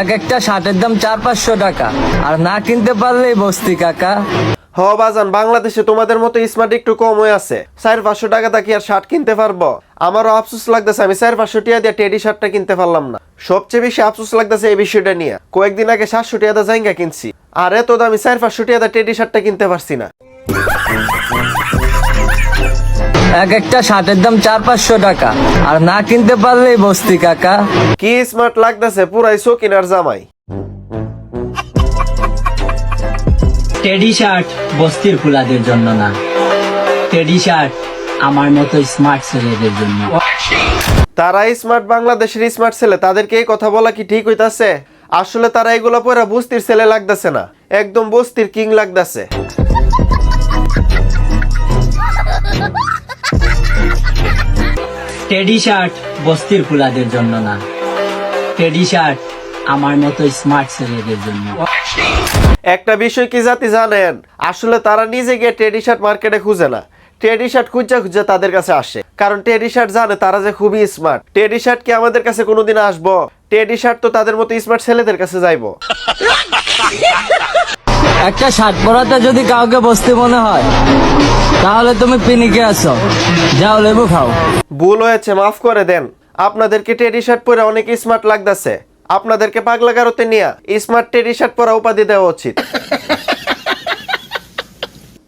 এক একটা শার্টের দাম চার পাঁচশো টাকা। আর না কিনতে পারলেই বস্তি, কাকা। হ, বাজান, বাংলাদেশে তোমাদের মতো স্মার্ট একটু কম হয়ে আছে। চার পাঁচশো টাকা তা কি আর শার্ট কিনতে পারব? আমারও আফসোস লাগতেছে, আমি চার পাঁচশো টিয়া দিয়ে টেডি শার্টটা কিনতে পারলাম না। সবচেয়ে বেশি আফসোস লাগতেছে এই বিষয়টা নিয়ে। কয়েকদিন আগে সাতশো টাকা দিয়ে জাইঙ্গা কিনছি। আর এত দামি চার পাঁচশো টাকা দিয়ে টেডি শার্টটা কিনতে পারছি না। এক একটা শার্টের দাম চার পাঁচশো টাকা। আর না কিনতে পারলেই বস্তি কাকা। কি স্মার্ট লাগতেছে পুরাই শৌখিনার জামাই। টেডি শার্ট বস্তির ফুলাদের জন্য না। টেডি শার্ট আমার মতো স্মার্ট ছেলেদের জন্য। তারা স্মার্ট বাংলাদেশের স্মার্ট ছেলে তাদেরকে এই কথা বলা কি ঠিক হইতাছে? আসলে তারা এগুলো পরে বস্তির ছেলে লাগতেছে না। একদম বস্তির কিং লাগতেছে। টেডি শার্ট বস্তির ফুলাদের জন্য না। টেডি শার্ট আমার মতো স্মার্ট ছেলেদের জন্য। একটা বিষয় কি জাতি জানেন? আসলে তারা নিজে গিয়ে টেডি শার্ট মার্কেটে খুঁজে না। টেডি শার্ট খুঁজা খুঁজে তাদের কাছে আসে। কারণ টেডি শার্ট জানে তারা যে খুবই স্মার্ট। টেডি শার্ট কি আমাদের কাছে কোনোদিন আসব? টেডি শার্ট তো তাদের মতো স্মার্ট ছেলেদের কাছে যাইবো। একটা শার্ট পরাতে যদি কাউকে বস্তি মনে হয়, তাহলে তুমি পিনিকে আসো যাও লেবু খাও। ভুল হয়েছে, মাফ করে দেন। আপনাদেরকে টেডি শার্ট পরে অনেক স্মার্ট লাগতেছে। আপনাদেরকে পাগলা গারোতে নিয়ে স্মার্ট টেডি শার্ট পরা উপাধি দেওয়া উচিত।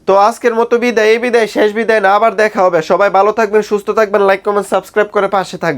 তো আজকের মতো বিদায়, এই বিদায় শেষ বিদায় না, আবার দেখা হবে। সবাই ভালো থাকবেন, সুস্থ থাকবেন লাইক কমেন্ট সাবস্ক্রাইব করে পাশে থাকবেন।